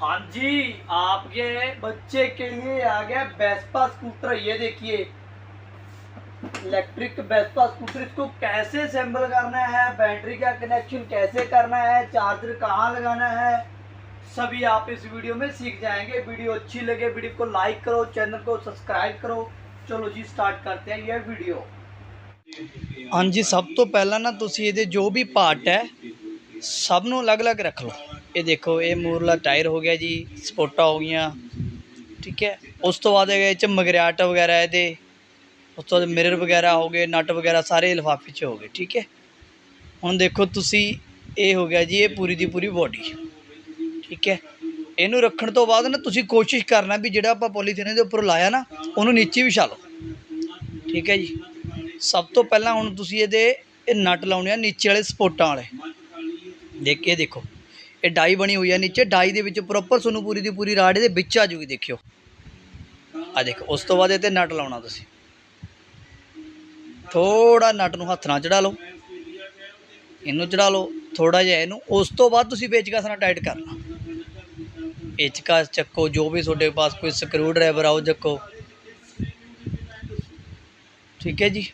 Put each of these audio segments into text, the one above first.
हाँ जी आपके बच्चे के लिए आ गया वेस्पा स्कूटर ये देखिए इलेक्ट्रिक वेस्पा स्कूटर इसको कैसे असेंबल करना है बैटरी का कनेक्शन कैसे करना है चार्जर कहाँ लगाना है सभी आप इस वीडियो में सीख जाएंगे वीडियो अच्छी लगे वीडियो को लाइक करो चैनल को सब्सक्राइब करो चलो जी स्टार्ट करते हैं ये वीडियो हाँ जी सब तो पहला ना ਤੁਸੀਂ ਇਹਦੇ ਜੋ ਵੀ ਪਾਰਟ ਹੈ ਸਭ ਨੂੰ ਅਲੱਗ-ਅਲੱਗ ਰੱਖ ਲਓ ਇਹ ਦੇਖੋ, ਇਹ ਮੂਰਲਾ ਟਾਇਰ ਹੋ ਗਿਆ ਜੀ ਸਪੋਰਟਾਂ ਹੋ ਗਈਆਂ, ਠੀਕ ਹੈ। ਉਸ ਤੋਂ ਬਾਅਦ ਇਹ ਚ ਮਗਰਿਆਟ ਵਗੈਰਾ ਇਹਦੇ, ਉਸ ਤੋਂ ਬਾਅਦ ਮਿਰਰ ਵਗੈਰਾ ਹੋ ਗਏ, ਨਟ ਵਗੈਰਾ ਸਾਰੇ ਲਿਫਾਫੇ 'ਚ ਹੋ ਗਏ, ਠੀਕ ਹੈ। ਹੁਣ ਦੇਖੋ ਤੁਸੀਂ, ਇਹ ਹੋ ਗਿਆ ਜੀ, ਇਹ ਪੂਰੀ ਦੀ ਪੂਰੀ ਬੋਡੀ ਠੀਕ ਹੈ। ਇਹਨੂੰ ਰੱਖਣ ਤੋਂ ਬਾਅਦ ਨਾ ਤੁਸੀਂ ਕੋਸ਼ਿਸ਼ ਕਰਨਾ ਵੀ ਜਿਹੜਾ ਆਪਾਂ ਪੋਲੀਥੀਨ ਦੇ ਉੱਪਰ ਲਾਇਆ ਨਾ, ਉਹਨੂੰ ਨੀਚੇ ਵਿਛਾ ਲਓ, ਠੀਕ ਹੈ ਜੀ। ਸਭ ਤੋਂ ਪਹਿਲਾਂ ਹੁਣ ਤੁਸੀਂ ਇਹਦੇ, ਇਹ ਨਟ ਲਾਉਣੇ ਆ ਨੀਚੇ ਵਾਲੇ ਸਪੋਟਾਂ ਵਾਲੇ। ਦੇਖ ਕੇ ਦੇਖੋ ਇਹ ਡਾਈ ਬਣੀ ਹੋਈ ਹੈ ਨੀਚੇ। ਡਾਈ ਦੇ ਵਿੱਚ ਪ੍ਰੋਪਰ ਤੁਹਾਨੂੰ ਪੂਰੀ ਦੀ ਪੂਰੀ ਰਾਡ ਇਹਦੇ ਵਿੱਚ ਆ ਜੂਗੀ, ਦੇਖਿਓ। ਆ ਦੇਖੋ, ਉਸ ਤੋਂ ਬਾਅਦ ਇਹ ਤੇ ਨਟ ਲਾਉਣਾ ਤੁਸੀਂ। ਥੋੜਾ ਨਟ ਨੂੰ ਹੱਥ ਨਾਲ ਚੜਾ ਲਓ। ਇਹਨੂੰ ਚੜਾ ਲਓ ਥੋੜਾ ਜਿਹਾ ਇਹਨੂੰ। ਉਸ ਤੋਂ ਬਾਅਦ ਤੁਸੀਂ ਪੇਚਕਸ ਨਾਲ ਟਾਈਟ ਕਰਨਾ ਪੇਚਕਸ ਚੱਕੋ, ਜੋ ਵੀ ਤੁਹਾਡੇ ਪਾਸ ਕੋਈ ਸਕਰੂ ਡਰਾਈਵਰ ਆਓ ਚੱਕੋ। ਠੀਕ ਹੈ ਜੀ?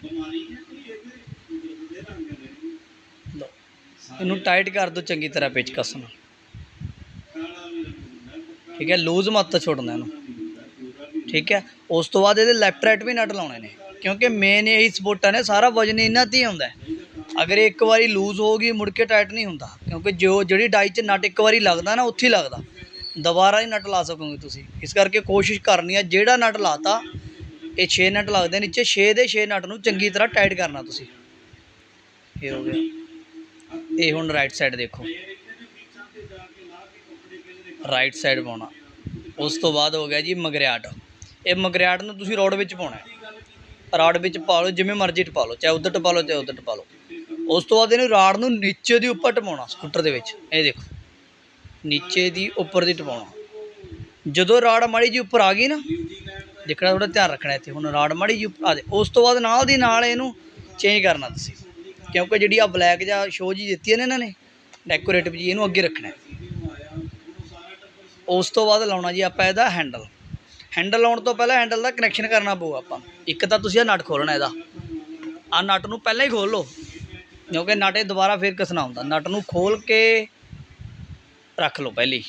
ਲਓ। ਇਹਨੂੰ ਟਾਈਟ ਕਰ ਦਿਓ ਚੰਗੀ ਤਰ੍ਹਾਂ ਪੇਚਕਸ ਨਾਲ। ਠੀਕ ਹੈ ਲੂਜ਼ ਮੱਤ ਛੋੜਨਾ ਇਹਨੂੰ। ਠੀਕ ਹੈ, ਉਸ ਤੋਂ ਬਾਅਦ ਇਹਦੇ ਲੈਫਟ ਰਾਈਟ ਵੀ ਨਟ ਲਾਉਣੇ ਨੇ, ਕਿਉਂਕਿ ਮੇਨ ਇਹੀ ਸਪੋਰਟਾਂ ਨੇ, ਸਾਰਾ ਵਜਨ ਇਹਨਾਂ ਤੇ ਹੀ ਹੁੰਦਾ ਅਗਰ ਇਹ ਇੱਕ ਵਾਰੀ ਲੂਜ਼ ਹੋ ਗਈ ਮੁੜ ਕੇ ਟਾਈਟ ਨਹੀਂ ਹੁੰਦਾ, ਕਿਉਂਕਿ ਜੋ, ਜਿਹੜੀ ਡਾਈ 'ਚ ਨਟ ਇੱਕ ਵਾਰੀ ਲੱਗਦਾ ਨਾ, ਉੱਥੇ ਹੀ ਲੱਗਦਾ। ਦੁਬਾਰਾ ਨਹੀਂ ਨਟ ਲਾ ਸਕੋਗੇ ਤੁਸੀਂ। ਇਸ ਕਰਕੇ ਕੋਸ਼ਿਸ਼ ਕਰਨੀ ਹੈ, ਜਿਹੜਾ ਨਟ ਲਾਤਾ, ਇਹ 6 ਨਟ ਲੱਗਦੇ ਨੀਚੇ 6 ਦੇ 6 ਨਟ ਨੂੰ ਚੰਗੀ ਤਰ੍ਹਾਂ ਟਾਈਟ ਕਰਨਾ ਤੁਸੀਂ। ਇਹ ਹੋ ਗਿਆ। ਇਹ ਹੁਣ ਰਾਈਟ ਸਾਈਡ ਦੇਖੋ। ਰਾਈਟ ਸਾਈਡ ਪਾਉਣਾ। ਉਸ ਤੋਂ ਬਾਅਦ ਹੋ ਗਿਆ ਜੀ ਮਗਰਿਆਟ ਇਹ ਮਗਰਿਆਟ ਨੂੰ ਤੁਸੀਂ ਰੋਡ ਵਿੱਚ ਪਾਉਣਾ ਰਾਡ ਵਿੱਚ ਪਾ ਲਓ, ਜਿਵੇਂ ਮਰਜ਼ੀ ਟਪਾ ਲਓ, ਚਾਹੇ ਉੱਧਰ ਟਪਾ ਲਓ, ਚਾਹੇ ਉੱਧਰ ਟਪਾ ਲਓ। ਉਸ ਤੋਂ ਬਾਅਦ ਇਹਨੂੰ ਰਾਡ ਨੂੰ ਨੀਚੇ ਦੀ ਉੱਪਰ ਟਪਾਉਣਾ, ਸਕੂਟਰ ਦੇ ਵਿੱਚ। ਇਹ ਦੇਖੋ, ਨੀਚੇ ਦੀ ਉੱਪਰ ਦੀ ਟਪਾਉਣਾ। ਜਦੋਂ ਰਾਡ ਮਾੜੀ ਜੀ ਉੱਪਰ ਆ ਗਈ ਨਾ, ਦੇਖਣਾ ਥੋੜਾ ਧਿਆਨ ਰੱਖਣਾ ਇੱਥੇ, ਹੁਣ ਰਾਡ ਮਾੜੀ ਜੀ ਉੱਪਰ ਆ ਦੇ ਉਸ ਤੋਂ ਬਾਅਦ ਨਾਲ ਦੀ ਨਾਲ ਇਹਨੂੰ ਚੇਂਜ ਕਰਨਾ ਤੁਸੀਂ। ਕਿਉਂਕਿ ਜਿਹੜੀ ਆ ਬਲੈਕ ਜਾਂ ਸ਼ੋ ਜੀ ਦਿੱਤੀ ਹੈ ਨਾ ਇਹਨਾਂ ਨੇ ਡੈਕੋਰੇਟਿਵ ਜੀ ਇਹਨੂੰ ਅੱਗੇ ਰੱਖਣਾ ਉਸ ਤੋਂ ਬਾਅਦ ਲਾਉਣਾ ਜੀ ਆਪਾਂ ਇਹਦਾ ਹੈਂਡਲ। ਹੈਂਡਲ ਲਾਉਣ ਤੋਂ ਪਹਿਲਾਂ ਹੈਂਡਲ ਦਾ ਕਨੈਕਸ਼ਨ ਕਰਨਾ ਪਊਗਾ ਆਪਾਂ। ਇੱਕ ਤਾਂ ਤੁਸੀਂ ਇਹ ਨਟ ਖੋਲਣਾ ਇਹਦਾ। ਆ ਨਟ ਨੂੰ ਪਹਿਲਾਂ ਹੀ ਖੋਲ ਲਓ। ਕਿਉਂਕਿ ਨਟ ਇਹ ਦੁਬਾਰਾ ਫੇਰ ਕਸਣਾ ਹੁੰਦਾ। ਨਟ ਨੂੰ ਖੋਲ ਕੇ ਰੱਖ ਲਓ ਪਹਿਲੀ।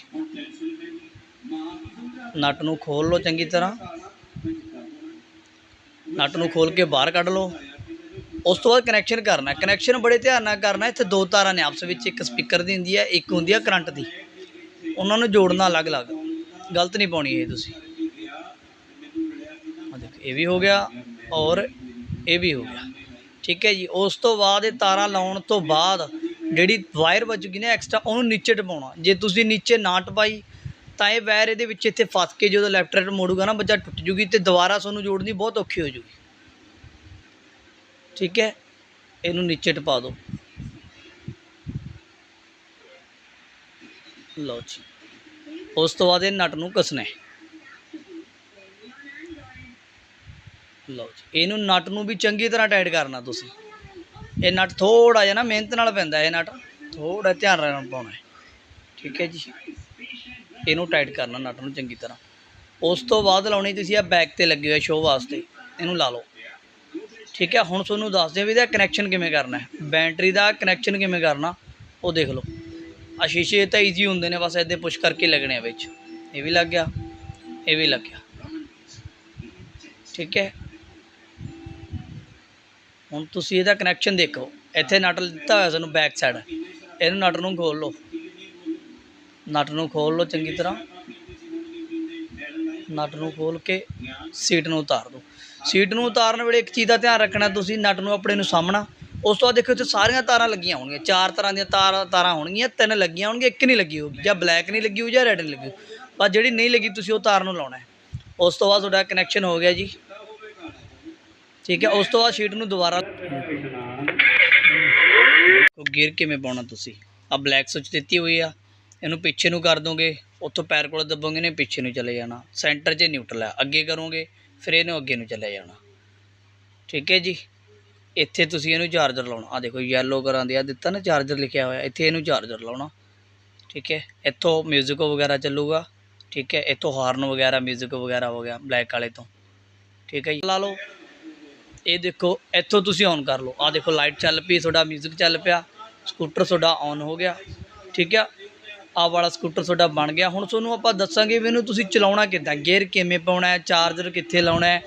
ਨਟ ਨੂੰ ਖੋਲ ਲਓ ਚੰਗੀ ਤਰ੍ਹਾਂ। ਨਟ ਨੂੰ ਖੋਲ ਕੇ ਬਾਹਰ ਕੱਢ ਲਓ। ਉਸ ਤੋਂ ਬਾਅਦ ਕਨੈਕਸ਼ਨ ਕਰਨਾ। ਕਨੈਕਸ਼ਨ ਬੜੇ ਧਿਆਨ ਨਾਲ ਕਰਨਾ। ਇੱਥੇ ਦੋ ਤਾਰਾਂ ਨੇ ਆਪਸ ਵਿੱਚ। ਇੱਕ ਸਪੀਕਰ ਦੀ ਹੁੰਦੀ ਹੈ, ਇੱਕ ਹੁੰਦੀ ਹੈ ਕਰੰਟ ਦੀ। ਉਹਨਾਂ ਨੂੰ ਜੋੜਨਾ ਅਲੱਗ-ਅਲੱਗ। ਗਲਤ ਨਹੀਂ ਪਾਉਣੀ ਇਹ ਤੁਸੀਂ। ਆ ਦੇਖੋ, ਇਹ ਵੀ ਹੋ ਗਿਆ ਔਰ ਇਹ ਵੀ ਹੋ ਗਿਆ। ਠੀਕ ਹੈ ਜੀ, ਉਸ ਤੋਂ ਬਾਅਦ ਇਹ ਤਾਰਾਂ ਲਾਉਣ ਤੋਂ ਬਾਅਦ ਜਿਹੜੀ ਵਾਇਰ ਵੱਜੂਗੀ ਨਾ ਐਕਸਟਰਾ ਉਹਨੂੰ ਨੀਚੇ ਟਪਾਉਣਾ। ਜੇ ਤੁਸੀਂ ਨੀਚੇ ਨਾ ਟਪਾਈ, ਤਾਂ ਇਹ ਵਾਇਰ ਇਹਦੇ ਵਿੱਚ ਇੱਥੇ ਫਸ ਕੇ ਜਦੋਂ ਲੈਫਟ ਰਾਈਟ ਮੋੜੂਗਾ ਨਾ, ਬੱਚਾ ਟੁੱਟ ਜੂਗੀ ਤੇ ਦੁਬਾਰਾ ਤੁਹਾਨੂੰ ਜੋੜਨੀ ਬਹੁਤ ਔਖੀ ਹੋ ਜੂਗੀ। ਠੀਕ ਹੈ, ਇਹਨੂੰ ਨੀਚੇ ਟਪਾ ਦਿਓ। ਲਓ ਜੀ। ਉਸ ਤੋਂ ਬਾਅਦ ਇਹ ਨਟ ਨੂੰ ਕੱਸਣਾ ਲਓ ਜੀ, ਇਹਨੂੰ ਨਟ ਨੂੰ ਵੀ ਚੰਗੀ ਤਰ੍ਹਾਂ ਟਾਈਟ ਕਰਨਾ ਤੁਸੀਂ। ਇਹ ਨਟ ਥੋੜਾ ਜਿਹਾ ਨਾ ਮਿਹਨਤ ਨਾਲ ਪੈਂਦਾ ਇਹ ਨਟ ਥੋੜਾ ਧਿਆਨ ਨਾਲ ਪਾਉਣਾ ਠੀਕ ਹੈ ਜੀ। ਇਹਨੂੰ ਟਾਈਟ ਕਰਨਾ ਨਟ ਨੂੰ ਚੰਗੀ ਤਰ੍ਹਾਂ। ਉਸ ਤੋਂ ਬਾਅਦ ਲਾਉਣੀ ਤੁਸੀਂ ਆ ਬੈਕ ਤੇ ਲੱਗੇ ਹੋਏ ਸ਼ੋਅ ਵਾਸਤੇ, ਇਹਨੂੰ ਲਾ ਲਓ। ਠੀਕ ਹੈ, ਹੁਣ ਤੁਹਾਨੂੰ ਦੱਸ ਆ ਵੀ ਇਹਦਾ ਕਨੈਕਸ਼ਨ ਕਿਵੇਂ ਕਰਨਾ ਹੈ। ਬੈਟਰੀ ਦਾ ਕਨੈਕਸ਼ਨ ਕਿਵੇਂ ਕਰਨਾ, ਉਹ ਦੇਖ ਲਓ। ਆ ਸ਼ੀਸ਼ੇ ਤਾਂ ਈਜ਼ੀ ਹੁੰਦੇ ਨੇ, ਬਸ ਇਹਦੇ ਪੁਸ਼ ਕਰਕੇ ਲੱਗਣੇ ਆ ਵਿੱਚ। ਇਹ ਵੀ ਲੱਗ ਗਿਆ, ਇਹ ਵੀ ਲੱਗ ਗਿਆ। ਠੀਕ ਹੈ? ਹੁਣ ਤੁਸੀਂ ਇਹਦਾ ਕਨੈਕਸ਼ਨ ਦੇਖੋ। ਇੱਥੇ ਨਟ ਦਿੱਤਾ ਹੋਇਆ ਸਾਨੂੰ ਬੈਕ ਸਾਈਡ ਇਹਨੂੰ ਨਟ ਨੂੰ ਖੋਲ ਲਓ। ਨਟ ਨੂੰ ਖੋਲ ਲਓ ਚੰਗੀ ਤਰ੍ਹਾਂ। ਨਟ ਨੂੰ ਖੋਲ ਕੇ ਸੀਟ ਨੂੰ ਉਤਾਰ ਦਿਓ। ਸੀਟ ਨੂੰ ਉਤਾਰਨ ਵੇਲੇ ਇੱਕ ਚੀਜ਼ ਦਾ ਧਿਆਨ ਰੱਖਣਾ, ਤੁਸੀਂ ਨਟ ਨੂੰ ਆਪਣੇ ਨੂੰ ਸਾਹਮਣਾ। ਉਸ ਤੋਂ ਬਾਅਦ ਦੇਖੋ ਇੱਥੇ ਸਾਰੀਆਂ ਤਾਰਾਂ ਲੱਗੀਆਂ ਹੋਣਗੀਆਂ। ਚਾਰ ਤਰ੍ਹਾਂ ਦੀਆਂ ਤਾਰਾਂ ਤਾਰਾਂ ਹੋਣਗੀਆਂ, ਤਿੰਨ ਲੱਗੀਆਂ ਹੋਣਗੀਆਂ, ਇੱਕ ਨਹੀਂ ਲੱਗੀ ਹੋਊਗੀ, ਜਾਂ ਬਲੈਕ ਨਹੀਂ ਲੱਗੀ ਹੋਊ ਜਾਂ ਰੈੱਡ ਨਹੀਂ ਲੱਗੀ ਪਰ ਜਿਹੜੀ ਨਹੀਂ ਲੱਗੀ, ਤੁਸੀਂ ਉਹ ਤਾਰ ਨੂੰ ਲਾਉਣਾ ਉਸ ਤੋਂ ਬਾਅਦ ਤੁਹਾਡਾ ਕਨੈਕਸ਼ਨ ਹੋ ਗਿਆ ਜੀ। ਠੀਕ ਹੈ, ਉਸ ਤੋਂ ਬਾਅਦ ਸ਼ੀਟ ਨੂੰ ਦੁਬਾਰਾ ਕੋ ਗੇਅਰ ਕਿਵੇਂ ਪਾਉਣਾ ਤੁਸੀਂ? ਆ ਬਲੈਕ ਸੁੱਚ ਦਿੱਤੀ ਹੋਈ ਆ। ਇਹਨੂੰ ਪਿੱਛੇ ਨੂੰ ਕਰ ਦੋਗੇ, ਉੱਥੋਂ ਪੈਰ ਕੋਲ ਦੱਬੋਗੇ ਨੇ ਪਿੱਛੇ ਨੂੰ ਚਲੇ ਜਾਣਾ। ਸੈਂਟਰ 'ਚ ਨਿਊਟਰਲ ਹੈ ਅੱਗੇ ਕਰੋਗੇ, ਫਿਰ ਇਹਨੂੰ ਅੱਗੇ ਨੂੰ ਚਲੇ ਜਾਣਾ। ਠੀਕ ਹੈ ਜੀ। ਇੱਥੇ ਤੁਸੀਂ ਇਹਨੂੰ ਚਾਰਜਰ ਲਾਉਣਾ ਆ ਦੇਖੋ ਯੈਲੋ ਕਰਾਂ ਦੇ ਆ ਦਿੱਤਾ ਨਾ ਚਾਰਜਰ ਲਿਖਿਆ ਹੋਇਆ ਇੱਥੇ ਇਹਨੂੰ ਚਾਰਜਰ ਲਾਉਣਾ ਠੀਕ ਹੈ ਇੱਥੋਂ 뮤직 ਵਗੈਰਾ ਚੱਲੂਗਾ ਠੀਕ ਹੈ ਇੱਥੋਂ ਹਾਰਨ ਵਗੈਰਾ 뮤직 ਵਗੈਰਾ ਹੋ ਗਿਆ ਬਲੈਕ ਵਾਲੇ ਤੋਂ ਠੀਕ ਹੈ ਜੀ ਲਾ ਲਓ ਇਹ ਦੇਖੋ ਇੱਥੋਂ ਤੁਸੀਂ ਔਨ ਕਰ ਲਓ ਆ ਦੇਖੋ ਲਾਈਟ ਚੱਲ ਪਈ ਤੁਹਾਡਾ 뮤직 ਚੱਲ ਪਿਆ ਸਕੂਟਰ ਤੁਹਾਡਾ ਔਨ ਹੋ ਗਿਆ ਠੀਕ ਆ ਆਹ ਵਾਲਾ ਸਕੂਟਰ ਤੁਹਾਡਾ ਬਣ ਗਿਆ ਹੁਣ ਤੁਹਾਨੂੰ ਆਪਾਂ ਦੱਸਾਂਗੇ ਵੀ ਇਹਨੂੰ ਤੁਸੀਂ ਚਲਾਉਣਾ ਕਿੱਦਾਂ ਗੇਅਰ ਕਿਵੇਂ ਪਾਉਣਾ ਹੈ ਚਾਰਜਰ ਕਿੱਥੇ ਲਾਉਣਾ ਹੈ